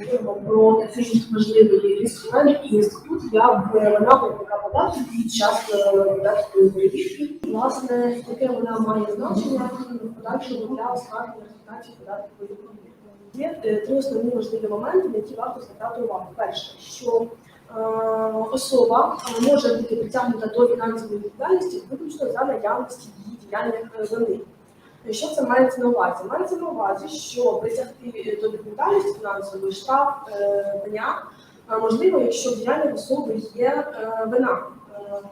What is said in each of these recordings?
говоримо про технічно важливий інструмент інститут як вона платника податків під час е, податкової перевірки. Власне, яке вона має значення в подальшому для оскарження результатів податкової перевірки. Є е, три основні важливі моменти, на які варто звертати увагу. Перше, що е, особа може бути притягнута до фінансової відповідальності виключно за наявності її діяльних вини. Що це мається на увазі? Мається на увазі, що притягти до відповідальності фінансової штраф е, е, можливо, якщо в діяння особи є е, вина. Е,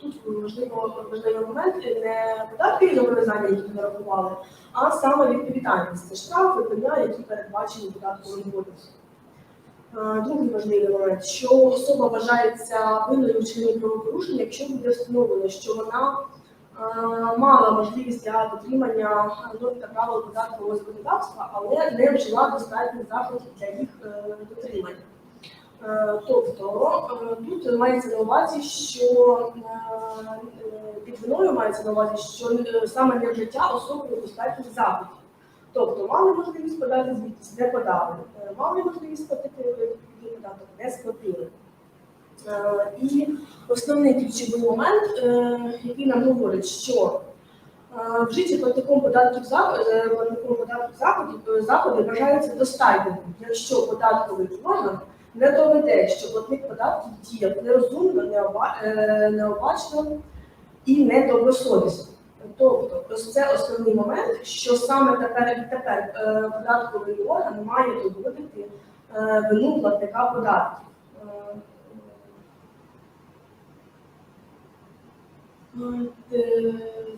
Тут важливо важливий момент не податки і зобов'язання, які ми рахували, а саме відповідальність. Це штрафи, пеня, які передбачені податковим кодексом. Другий важливий момент, що особа вважається винною в вчиненні правопорушення, якщо буде встановлено, що вона мала можливість для дотримання правил податкового законодавства, але не вжила достатньо заходів для їх е, дотримання. Е, Тобто е, тут мається на увазі, що е, е, під виною мається на увазі, що е, саме не вжиття особою достатніх заходів. Тобто мали можливість подати звітність, не подали, Е, мали можливість сплатити податок, не сплатили. І основний ключовий момент, е, який нам говорить, що е, вжиті платником податків е, заходів заходи вважаються достатніми, якщо податковий орган не доведе, що платник податків діяв нерозумно, необачно і недобросовісно. Тобто, це основний момент, що саме тепер тепер податковий орган має доводити вину платника податків. Е, Е,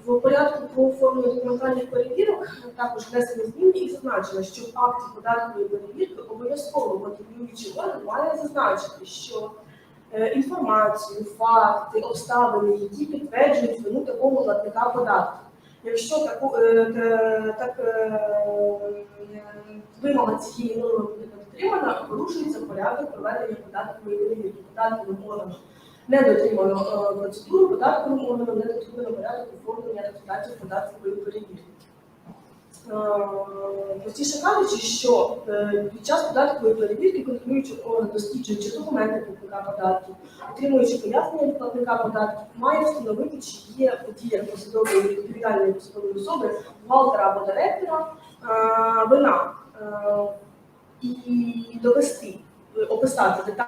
В порядку про оформлення документальних перевірок також внесені зміни і зазначено, що в акті податкової перевірки обов'язково контролюючий орган має зазначити, що е, інформацію, факти, обставини, які підтверджують вину такого платника податків. Якщо таку е, так е, вимога цієї норми буде дотримана, порушується порядок проведення податкової перевірки податковим органом. Не дотримано е, процедуру податковим органом, не дотримано порядок оформлення результатів податкової перевірки. Е, Простіше кажучи, що е, під час податкової перевірки контролюючий орган, досліджуючи документи платника податків, отримуючи пояснення від платника податків, має встановити, чи є діях посадової відповідальної посадової особи, бухгалтера або директора вина і довести, описати детально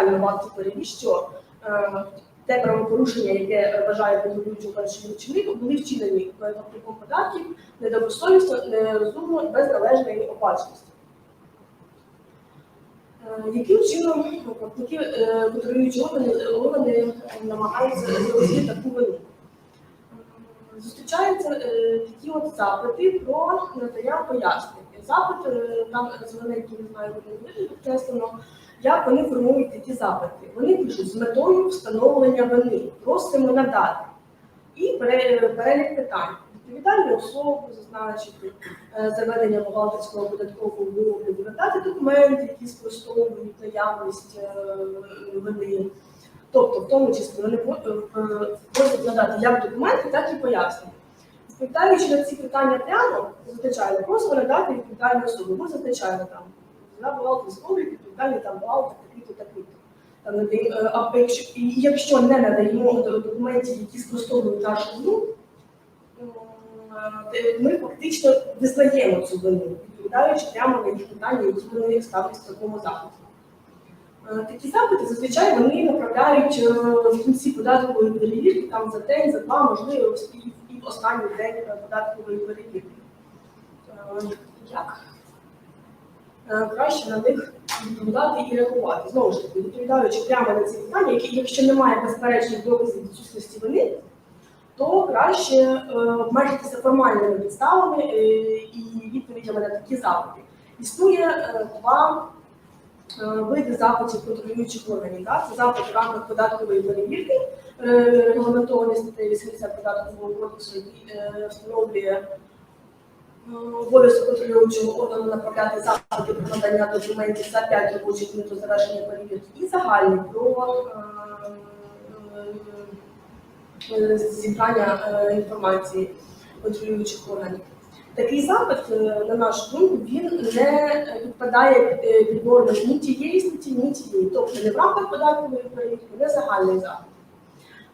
в акті перевірки, що е, те правопорушення, яке вважає контролюючий перший чинник, були вчинені платником податків недобросовісно, нерозумно, без належної оплаченості. Е, Яким чином платники е, контролюючі органи, органи намагаються довести таку вину? Зустрічаються е, такі от запити про надання пояснень. Запит е, там зелененький, не знаю, він вигляд як вони формують такі запити. Вони пишуть з метою встановлення вини, просимо надати. І перелік питань. Відповідальну особу зазначити, е, заведення бухгалтерського податкового виробу, надати документи, які спростовують наявність е, вини. Тобто, в тому числі вони е, просять надати як документи, так і пояснення. Відповідаючи на ці питання прямо, звичайно, просимо надати відповідальну особу. Ми зазначаємо там на бухгалтерському відповідальний там бухгалтер, такий-то, такий-то. Е, якщо, не надаємо документів, які спростовують нашу вину, е, ми фактично визнаємо цю вину, відповідаючи прямо на їх питання, які вони ставлять в такому заході. Е, Такі запити зазвичай вони направляють в кінці податкової перевірки там за день, за два, можливо, і, в останній день податкової перевірки. Як краще на них відповідати і реагувати? Знову ж таки, відповідаючи прямо на ці питання, які, якщо немає безперечних доказів відсутності вини, то краще е, обмежитися формальними підставами е, і відповідями на такі запити. Існує е, два е, види запитів контролюючих органів. Це запит в рамках податкової перевірки, е, регламентований статтею 80 податкового кодексу, е, встановлює е, обов'язок контролюючого органу направляти запити про надання документів за 5 робочих днів до завершення перевірки, і загальний про е, е, е, зібрання е, інформації контролюючих органів. Такий запит, е, на нашу думку, він не підпадає е, під норми ні тієї статті, ні тієї. Тобто не в рамках податкової перевірки, не загальний запит.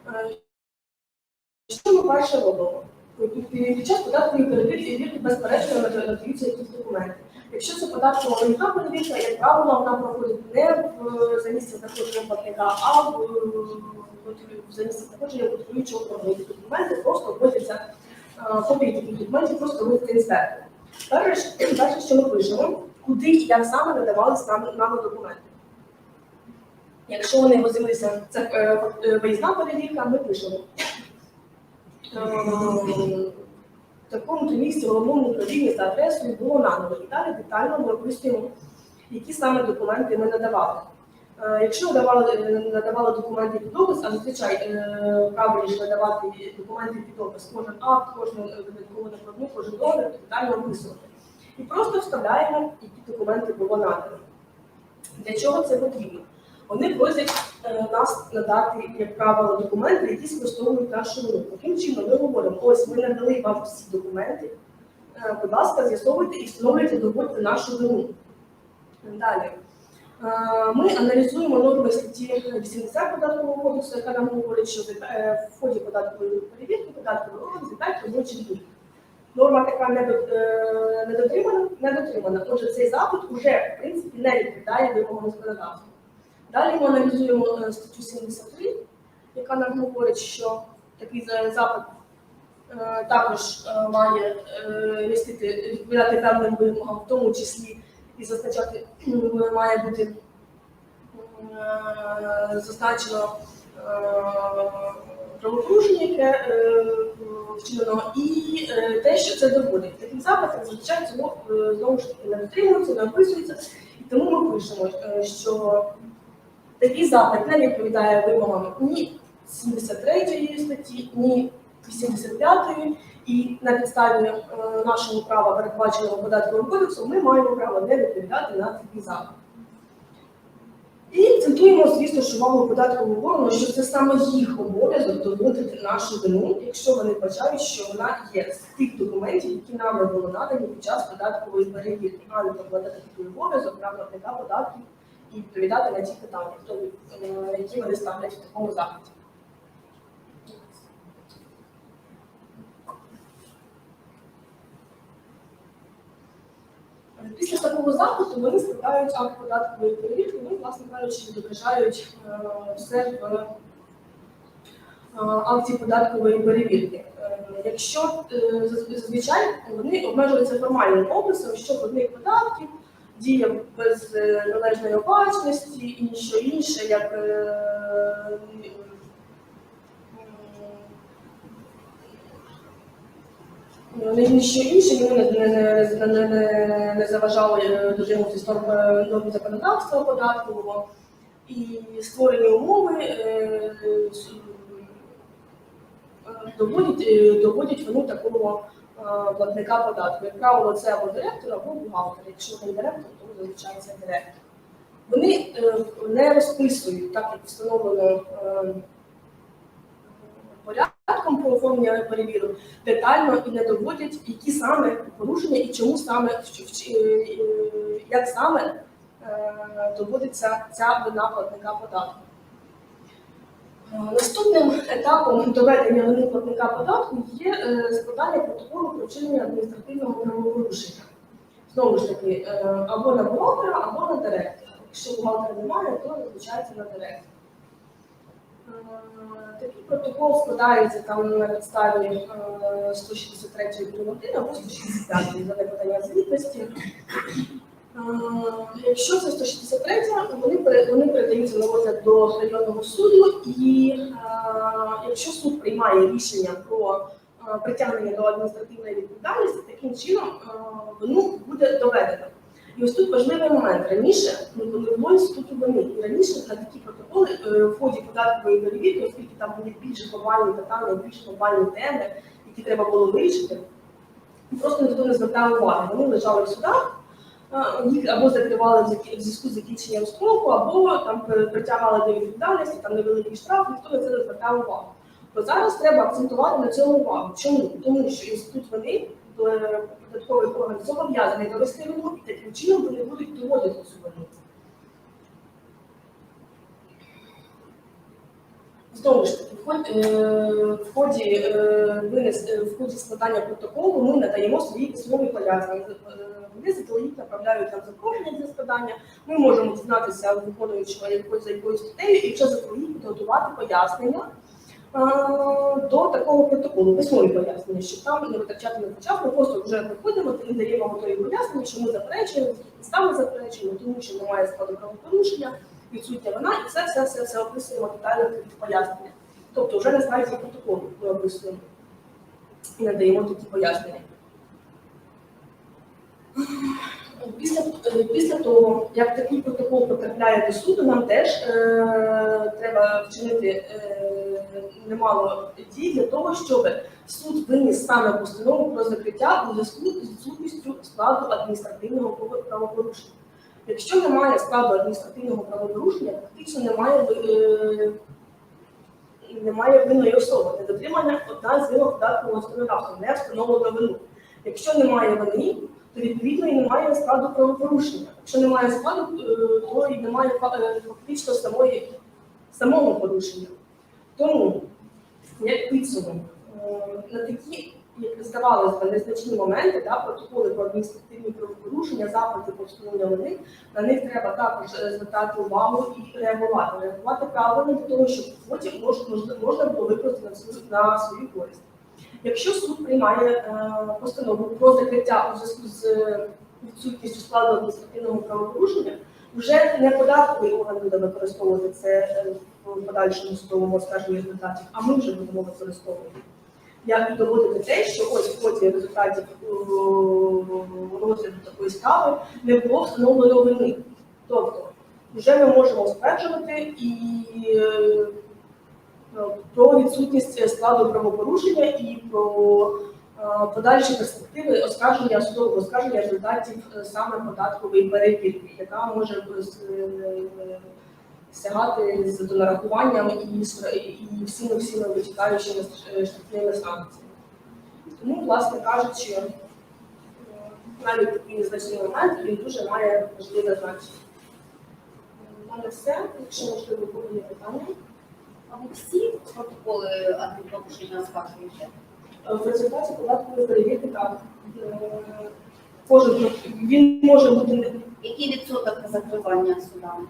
Е, Що ми перше робимо? Під час податкової перевірки безперечно надаються якісь документи. Якщо це податкова війна перевірка, як правило, вона проходить не в за місце знаходження платника, а в, за місце знаходження контролюючого. Ці Документи просто вводяться е, копії таких документів, просто вводиться інспектор. Перше, що ми пишемо, куди і як саме надавались нам, нам документи. Якщо вони возилися, це е, е, виїзна перевірка, ми пишемо. Е, в такому то місці головному управлінні за адресою було надано. І далі детально ми які саме документи ми надавали. Е, Якщо надавали, е, надавали документи під опис, а зазвичай правильніше надавати документи під опис, кожен акт, кожну видаткову накладну, кожен договір, детально описувати. І просто вставляємо, які документи було надано. Для чого це потрібно? Вони просять нас надати, як правило, документи, які спростовують нашу вину. Таким чином ми говоримо, ось ми надали вам всі документи, е, будь ласка, з'ясовуйте і встановлюйте, доводьте нашу вину. Далі. Е, Ми аналізуємо норми статті 80 податкового кодексу, яка нам говорить, що е, в ході податкової перевірки податковий орган звітає про злочин. Норма така не, до- е, не дотримана, не дотримана. Отже, цей запит вже в принципі не відповідає вимогам законодавства. Далі ми аналізуємо е, статтю 73, яка нам говорить, що такий запит е, також е, має містити відповідати певним вимогам, в тому числі і зазначати має бути зазначено правопорушення, яке вчинено, і те, що це доводить. Такий запит зазвичай е, знову ж таки не дотримується, не описується, і тому ми пишемо, що такий запит не відповідає вимогам ні 73 статті, ні 85 і на підставі е, нашого права, передбаченого податковим кодексом, ми маємо право не відповідати на такий запит. І акцентуємо, звісно, ж увагу податкового органу, що це саме їх обов'язок доводити нашу вину, якщо вони вважають, що вона є з тих документів, які нам були надані під час податкової перевірки, а не покладати такий обов'язок на платника податків відповідати на ті питання, е, які вони ставлять в такому запиті. Після такого запиту вони складають акт податкової перевірки, ну, власне кажучи, відображають е, все в е, акті податкової перевірки. Якщо зазвичай вони обмежуються формальним описом, що одних податків діє без е, належної обачності і що інше, як е, ніщо інше йому не, не, не, не, не, заважало е, дотримуватись норм, е, законодавства податкового і створені умови е, е, доводять, е, доводять вину такого е, платника податку. Як правило, це або директор, або бухгалтер. Якщо не директор, то зазвичай директор. Вони е, не розписують, так як встановлено е, порядком про оформлення перевірок, детально і не доводять, які саме порушення і чому саме е, е, як саме е, доводиться ця вина платника податку. Наступним етапом доведення вини платника податку є е, складання протоколу про вчинення адміністративного правопорушення. Знову ж таки, е, або на бухгалтера, або на директора. Якщо бухгалтера немає, то визначається на директора. Е, Такий протокол складається там на підставі е, 163 прим.1 або 165 за неподання звітності. Якщо це 163, вони, вони передаються на розгляд до районного суду, і якщо суд приймає рішення про притягнення до адміністративної відповідальності, таким чином вину буде доведено. І ось тут важливий момент. Раніше не було інституту вини. І раніше на такі протоколи е, в ході податкової перевірки, оскільки там були більш глобальні питання, більш глобальні теми, які треба було вирішити, просто ніхто не звертав уваги. Вони лежали в судах, їх або закривали в зв'язку з закінченням строку, або там притягали до відповідальності, там невеликий штраф, ніхто на це не звертав увагу. То зараз треба акцентувати на цьому увагу. Чому? Тому що інститут вини е, податковий орган зобов'язаний довести вину, і таким чином вони будуть доводити цю вину. Знову ж таки, в ході, е, в ході, е, в ході складання протоколу ми надаємо свої письмові пояснення. Вони заздалегідь направляють нам запрошення для складання. Ми можемо дізнатися у виконуючого якоїсь за якоюсь статтею і вже заздалегідь підготувати пояснення е, до такого протоколу, письмові пояснення, щоб там не витрачати на час. Ми просто вже приходимо і даємо готові пояснення, що ми заперечуємо, підстави заперечуємо, тому що немає складу правопорушення відсутня вона, і це все, все, все описуємо детально в пояснення. Тобто вже на слайді протоколу ми описуємо і надаємо такі пояснення. Після, е, після того, як такий протокол потрапляє до суду, нам теж е, треба вчинити е, немало дій для того, щоб суд виніс саме постанову про закриття у зв'язку з відсутністю складу адміністративного правопорушення. Якщо немає складу адміністративного правопорушення, фактично немає, е, немає винної особи. Недотримання одна з вимог податкового законодавства, не встановлено вину. Якщо немає вини, то відповідно і немає складу правопорушення. Якщо немає складу, е, то і немає е, фактично самої, самого порушення. Тому, як підсумок, е, на такі, як здавалося б, незначні моменти, да, протоколи про адміністративні правопорушення, запити про встановлення на них треба також звертати увагу і реагувати. Реагувати правильно для того, щоб потім мож- можна, можна було використати на свою користь. Якщо суд приймає е, постанову про закриття у зв'язку з е, відсутністю складу адміністративного правопорушення, вже не податковий орган буде використовувати це е, в подальшому судовому оскарженні результатів, а ми вже будемо використовувати. Як доводити те, що ось в ході результатів розгляду такої справи не було встановлено вини. Тобто, вже ми можемо стверджувати і про відсутність складу правопорушення і про е, подальші перспективи оскарження судового оскарження результатів е, саме податкової перевірки, яка може е, сягати з донарахуванням і, і всіми всіми витікаючими е, штрафними санкціями. Тому, власне кажучи, е, навіть такий незначний момент він дуже має важливе значення. У мене все, якщо можливо, були питання. А ви всі протоколи адмінпорушення оскаржуєте? В результаті податкової перевірки так. е, Кожен він може бути не- Який відсоток закривання судами?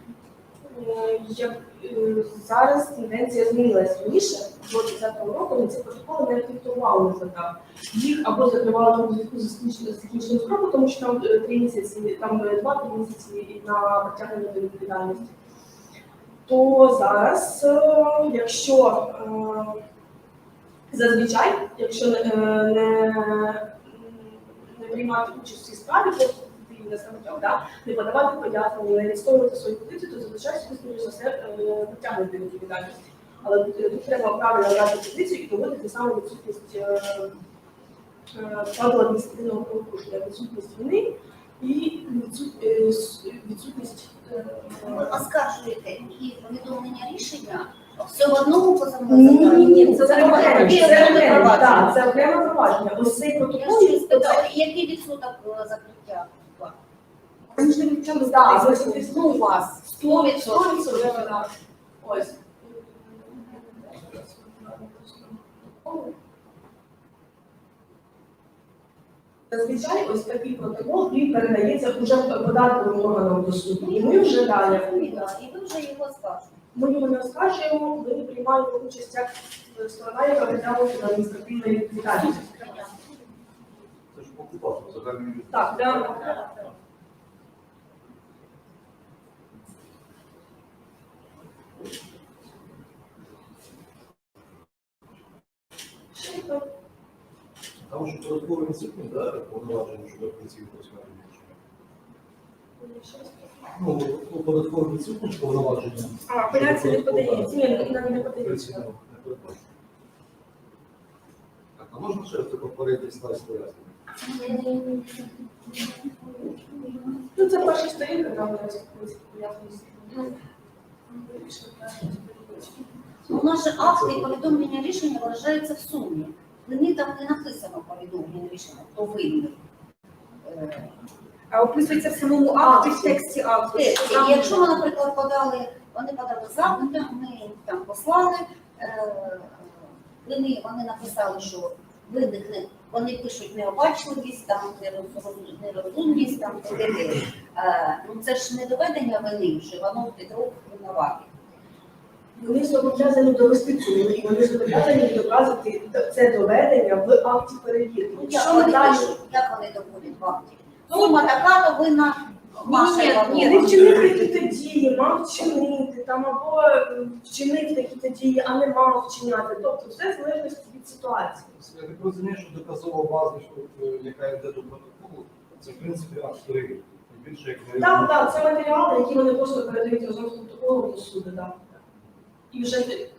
е, як е, зараз тенденція змінилася раніше, до 10-го року на ці протоколи не фіксували не звертав. Їх або закривали у зв'язку з закінченням- строку, тому що там три місяці, там два-три місяці і на притягнення до відповідальності. То зараз, е, якщо е, зазвичай, якщо не, е, не, не приймати участь в цій справі, то не самотьок, да, не подавати пояснення, не відстоювати свою позицію, то зазвичай скоріш за все, притягнути до відповідальності. Але тут, треба правильно брати позицію і доводити саме відсутність складу адміністративного правопорушення, відсутність вини і е, відсутність е, Ви оскаржуєте і повідомлення рішення все в одному ні, ні, ні, це окремо, окремо, це окремо, так, це окреме провадження. Ось цей Я протокол, ще який відсоток е, закриття? Так, Ну, у вас 100%. 100%, так. Ось. Зазвичай ось такий протокол він передається вже податковим органам до суду. І ми вже далі. І ви вже його оскаржуєте. Ми його не оскаржуємо, ми приймаємо участь як сторона, яка притягнута до адміністративної відповідальності. Це ж окупація, це. Так, да. Ще так. Там що податковий інститут, да, повноваження щодо офіційного розміру. Ну, ну, податковий інститут повноваження. А, апеляція не подається. Ні, не, не подається. Так, а можна ще це попередній слайд пояснення? Ну, це перша сторінка, там у нас. У нас же акти і повідомлення рішення виражаються в сумі. Мені там не написано повідомлення рішення, хто винний. е, А описується в самому акті, в тексті акту. Тексті. Якщо ми, наприклад, подали, вони подали запит, ми їм там послали, е, вони, вони написали, що виник не вони пишуть необачливість, там нерозумність, там т.д. Е, Ну це ж не доведення вини, що воно під рук винуваті. Вони зобов'язані довести цю і вони зобов'язані доказати це доведення в акті перевірки. Ну, як вони далі як вони доводять в акті? Сума така, то винна Маша ні, не вчинив такі-то дії, мав вчинити там або е, вчинив такі-то дії, а не мав вчиняти. Тобто все в залежності від ситуації. Я так розумію, що доказова база, що, е, яка йде до протоколу, це в принципі акт перевірки. Більше як Так, так, це матеріали, які вони просто передають разом з протоколом до суду. Так. І вже ти.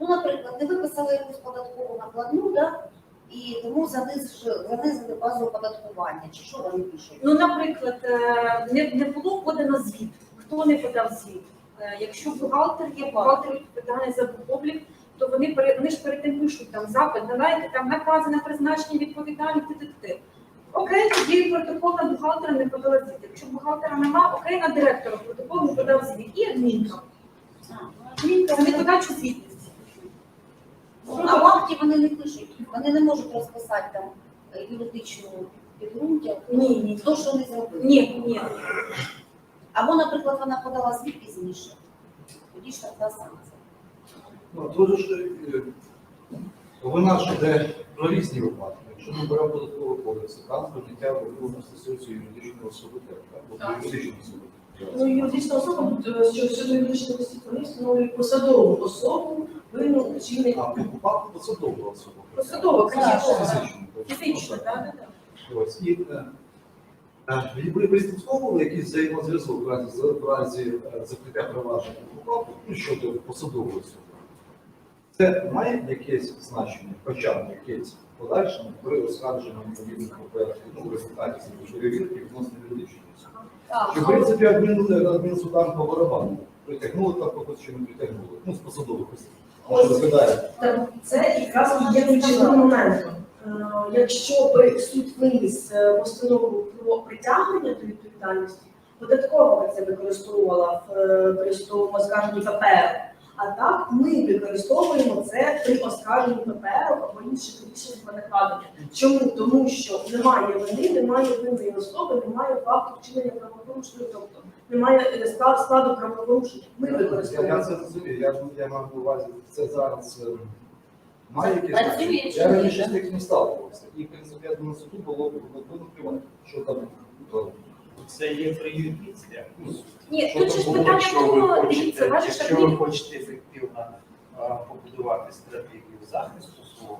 Ну, наприклад, не виписали якусь податкову накладну, да? і тому занизили, занизили базу оподаткування. Чи що вони пишуть? Ну, наприклад, е, не, не було подано звіт. Хто не подав звіт? Е, Якщо бухгалтер є, бухгалтер відповідальний за облік, то вони, пере- вони ж перед тим пишуть там запит, давайте там накази на призначення відповідальних т.т. Окей, тоді протокол на бухгалтера не подала звіт. Якщо бухгалтера нема, окей, на директора протокол не подав звіт. І адмінка. Адмінка за неподачу звітності. А в акті вони не пишуть, вони не можуть розписати там е, юридичну підґрунтя, Ні, ні. хто що не зробив. Ні, ні. Або, наприклад, вона подала звіт пізніше. Тоді ж така санкція. Ну, тут ж е, вона ж йде про різні випадки. Якщо ми беремо податковий кодекс, там прийняття виходно стосується юридичної особи, так? Бо Так. юридичної особи. Ну, юридична особа, е, що щодо юридичної осіб, вони встановлюють посадову особу, вину вчинення. А окупант посадову особу. Посадова, конечно. Фізично. Так. Ось, і е, е, ви пристосовували якийсь взаємозв'язок в разі, е, закриття провадження ну, щодо посадової особи? Це має якесь значення, хоча б якесь подальшому при оскарженні відповідних ну, в результаті перевірки відносно юридичної особи? Чи, в принципі, адмін, адмінсудам по барабану притягнули там когось чи не притягнули? Ну, з посадових осіб. Може, розглядає. Так, це якраз і є ключовим моментом. Е, Якщо би суд виніс е, постанову про притягнення до відповідальності, податкова це використовувала в е, при судовому оскарженні ППР. А так ми використовуємо це при оскарженні ППР або інших рішень про накладення. Чому? Тому що немає вини, немає винної особи, немає факту вчинення правопорушення, тобто немає е, склад- складу правопорушення. Ми Я, я це розумію, я, я маю на увазі, це зараз е, має якесь Я ні, раніше з таким не сталкувався. І, в принципі, я думаю, суду було б було плювати, що там Це є преюдиція. Ні, Що тут ж питання якщо ви того, хочете- дивіться, бачиш, Якщо ви хочете ефективно а, побудувати стратегію захисту свого,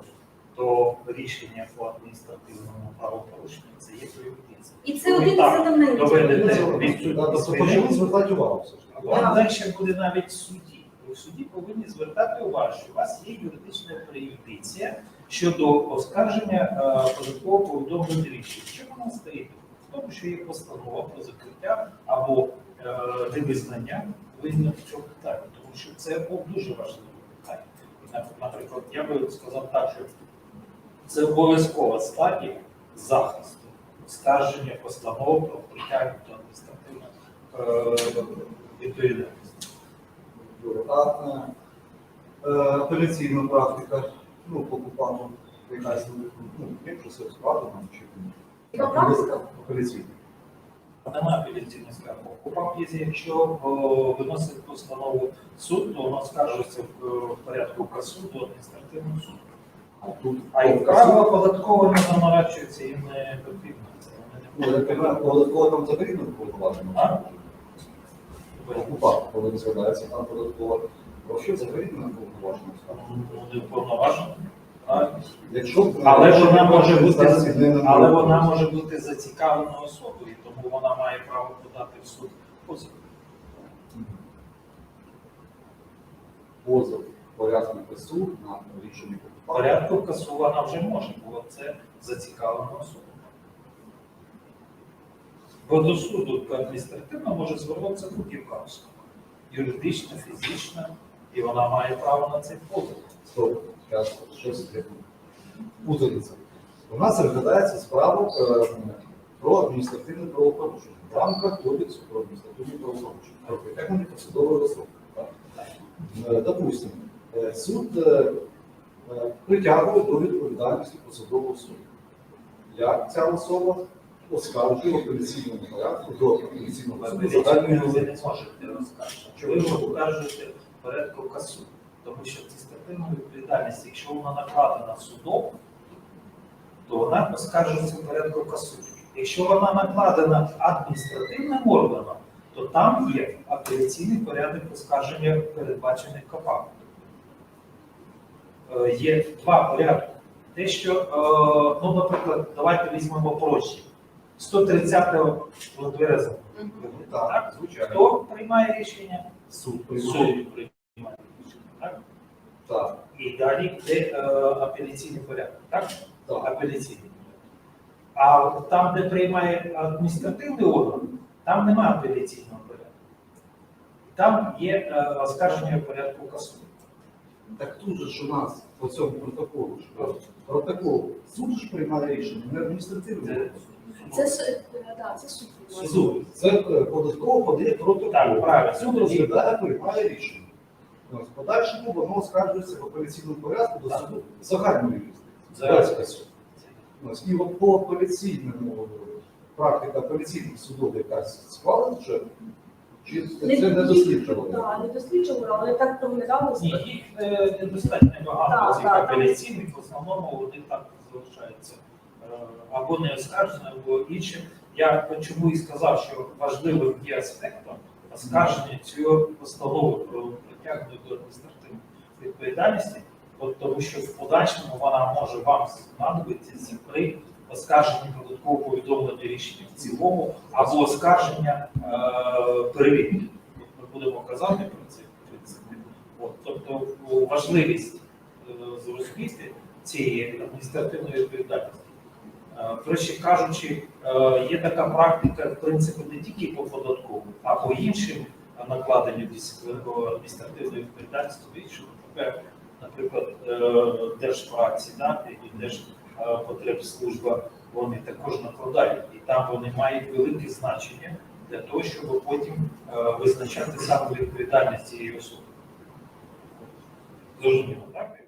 то рішення по адміністративному правопорушенню це є преюдиція. і це один із елементів. доведете Тобто, відсутність тобто звертати увагу все ж таки. Вам легше буде навіть в суді. Ви в суді повинні звертати увагу, що у вас є юридична преюдиція щодо оскарження е, податкового повідомлення рішень. Що вона стоїть? Тому, що є постанова про закриття або е, невизнання винних в цьому питанні, тому що це був дуже важливе питання. Наприклад, я би сказав так, що це обов'язкова стадія захисту, оскарження постанов про притягнення до адміністративної е, відповідальності. Е, апеляційна практика, ну, по окупанту, якась, ну, якщо все складено, чи Немає апеляційної скарги. КУПАП, якщо виносить постанову суд, то воно скаржується в, в порядку присуду адміністративному суду. А тут А і право податково не заморачується і не потрібно. Податково там взагалі не повноважено. А? Окупант, коли розглядається там податково, взагалі взагалі не повноважено. Не вповноважено. Якщо Але вона може бути, але вона може бути зацікавлена особою, тому вона має право подати в суд позов. позов порядку ПСУ на рішення В порядку КСУ вона вже може, бо це зацікавлена особа. Бо до суду адміністративно може звернутися будь-яка особа. Юридична, фізична, і вона має право на цей позов. Щось путається. У нас розглядається справа е, про адміністративне правопорушення в рамках кодексу про адміністративне правопорушення, про притягнення посадової особи. Допустимо, е, суд е, притягує до відповідальності посадову особу. Як ця особа оскаржує в апеляційному порядку до апеляційного суду Ви не можете розкажете. Ви покажете порядку касу. Тому що адміністративна відповідальність, якщо вона накладена судом, то вона оскаржується в порядку касу. Якщо вона накладена адміністративним органом, то там є апеляційний порядок оскарження передбачених КАПА. Е, Є два порядки. Те, що, е, ну, наприклад, давайте візьмемо проще. 130 Латвіреза. Так, звичайно. Хто приймає рішення? Суд приймає. Суд приймає. Так? Так, І далі йде е, апеляційний порядок. Так? так. Апеляційний. А там, де приймає адміністративний орган, там немає апеляційного порядку. Там є е, оскарження порядку касу. Так тут же ж у нас по цьому протоколу що протокол суд ж приймає рішення, не адміністративне. Це с- е, да, це суд. Суд. Це е, податково подає протокол. Так, правильно. Суд розглядає, приймає рішення. В подальшому воно оскаржується в апеляційному порядку до суду загальної Зараз. юрисдикції. І от по апеляційному практика апеляційних судів якась склалась вже? Чи це Не- досліджували? Так, не досліджували, але так проглядали. Ні, їх е, недостатньо багато цих апеляційних, в основному вони так залишаються е, або не оскаржені, або інші. Я чому і сказав, що важливим є аспектом оскарження цієї постанови про притягнення до адміністративної відповідальності, от тому що в подальшому вона може вам знадобитися при оскарженні податкового повідомлення рішення в цілому або оскарження е, перевірки. Ми будемо казати про це. От, тобто важливість е, зрозуміти цієї адміністративної відповідальності. Проще кажучи, е, є така практика, в принципі, не тільки по податкову, а по іншим накладенню адміністративної відповідальності, що таке, наприклад, е, держпраці, да, і держпотребслужба, вони також накладають, і там вони мають велике значення для того, щоб потім е, визначати саме відповідальність цієї особи. Зрозуміло, так?